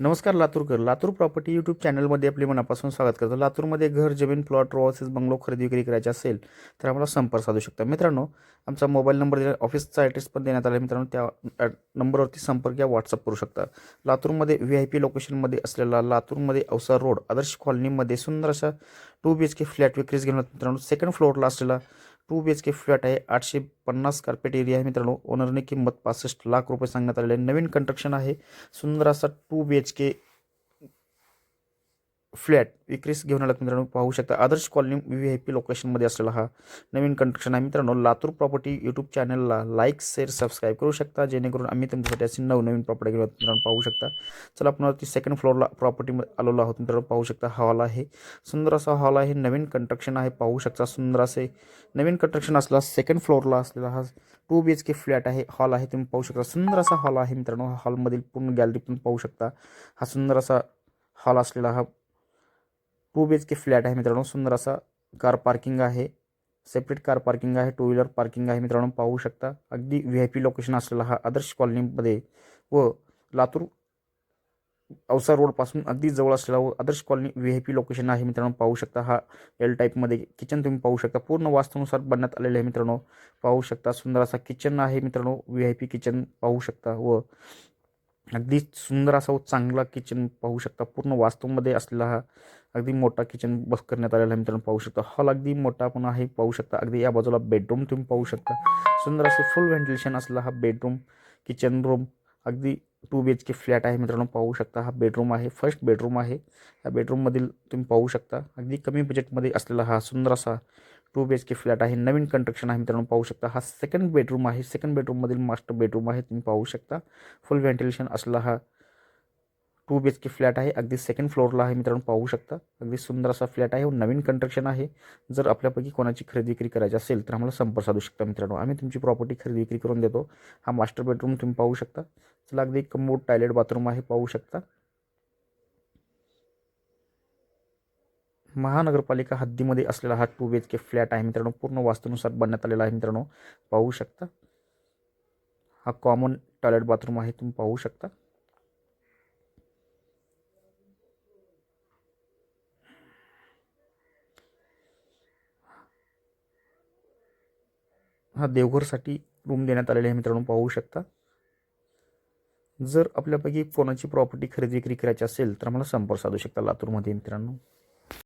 नमस्कार Laturkar. Latur property YouTube चॅनलमध्ये आपले मनापासून स्वागत करतो. लातूरमध्ये घर जमीन प्लॉट रो बंगलो खरेदी विक्री करायचे असेल तर आम्हाला संपर्क साधू शकता. मित्रांनो आमचा मोबाईल नंबर दिला ऑफिसचा ॲड्रेस पण देण्यात आला आहे. मित्रांनो त्या नंबरवरती संपर्क या व्हॉट्सअप करू शकता. लातूरमध्ये व्ही आय पी लोकेशनमध्ये असलेला लातूरमध्ये औसा रोड आदर्श कॉलनीमध्ये सुंदर असा two B H K flat विक्रीस घेऊन मित्रांनो सेकंड फ्लोअरला असलेला two B H K flat आहे आठशे पन्नास कार्पेट एरिया आहे मित्रांनो. ओनरने किंमत पासष्ट लाख रुपये सांगण्यात आलेले आहे. नवीन कंस्ट्रक्शन आहे. सुंदर असा two B H K flat विक्रीस घेऊन आलात मित्रांनो पाहू शकता. Adarsh colony V I P लोकेशनमध्ये असलेला हा नवीन कंस्ट्रक्शन आहे. मित्रांनो लातूर प्रॉपर्टी यूट्यूब चॅनलला लाईक शेअर सबस्क्राईब करू शकता. जेणेकरून आम्ही तुमच्यासाठी असे नवनवीन प्रॉपर्टी घेऊन मित्रांनो पाहू शकता. चला आपण ती सेकंड फ्लोअरला प्रॉपर्टीमध्ये आलेलो आहोत मित्रांनो पाहू शकता. हॉल आहे. सुंदर असा हॉल आहे. नवीन कंस्ट्रक्शन आहे. पाहू शकता सुंदर असे नवीन कंस्ट्रक्शन असला सेकंड फ्लोअरला असलेला हा two B H K flat आहे. हॉल आहे. तुम्ही पाहू शकता. सुंदर असा हॉल आहे मित्रांनो. हा हॉलमधील पूर्ण गॅलरी पण पाहू शकता. हा सुंदर असा हॉल असलेला हा two B H K flat आहे मित्रांनो. सुंदर असा कार पार्किंग आहे. सेपरेट कार पार्किंग आहे. टू व्हीलर पार्किंग आहे मित्रांनो. पाहू शकता. अगदी व्ही आय पी लोकेशन असलेला हा आदर्श कॉलनीमध्ये व लातूर औसा रोडपासून अगदी जवळ असलेला व Adarsh colony V I P location आहे मित्रांनो. पाहू शकता हा एल टाईपमध्ये किचन तुम्ही पाहू शकता. पूर्ण वास्तूनुसार बनण्यात आलेलं आहे मित्रांनो. पाहू शकता सुंदर असा किचन आहे मित्रांनो. व्ही आय पी किचन पाहू शकता व अगदी सुंदर असा चांगला किचन पाहू शकता. पूर्ण वास्तूमध्ये असलेला हा अगदी मोठा किचन बस करण्यात आलेला आहे मित्रांनो पाहू शकता. हॉल अगदी मोठा पण आहे पाहू शकता. अगदी या बाजूला बेडरूम तुम्ही पाहू शकता. सुंदर असे फुल व्हेंटिलेशन असलेला हा बेडरूम किचन रूम अगदी two B H K flat आहे मित्रांनो पाहू शकता. हा बेडरूम आहे फर्स्ट बेडरूम आहे. या बेडरूममधील तुम्ही पाहू शकता. अगदी कमी बजेटमध्ये असलेला हा सुंदर असा two B H K flat आहे. नवीन कंस्ट्रक्शन आहे मित्रांनो पाहू शकता. हा सेकंड बेडरूम आहे. सेकंड बेडरूममधील मास्टर बेडरूम आहे तुम्ही पाहू शकता. फुल व्हेंटिलेशन असला हा two B H K flat आहे. अगदी सेकंड फ्लोअरला आहे मित्रांनो पाहू शकता. अगदी सुंदर असा फ्लॅट आहे. हो, नवीन कंस्ट्रक्शन आहे. जर आपल्यापैकी कोणाची खरेदी विक्री करायची असेल तर आम्हाला संपर्क साधू शकता मित्रांनो. आम्ही तुमची प्रॉपर्टी खरेदी विक्री करून देतो. हा मास्टर बेडरूम तुम्ही पाहू शकता. चला अगदी कमोड टॉयलेट बाथरूम आहे पाहू शकता. महानगरपालिका हद्दीमध्ये असलेला हा two B H K flat आहे. मित्रांनो पूर्ण वास्तूनुसार बनण्यात आलेला आहे मित्रांनो. पाहू शकता. हा कॉमन टॉयलेट बाथरूम आहे तुम्ही पाहू शकता. हा देवघरसाठी रूम देण्यात आलेले आहे मित्रांनो पाहू शकता. जर आपल्यापैकी कोणाची प्रॉपर्टी खरेदी विक्री करायची असेल तर आम्हाला संपर्क साधू शकता लातूरमध्ये मित्रांनो.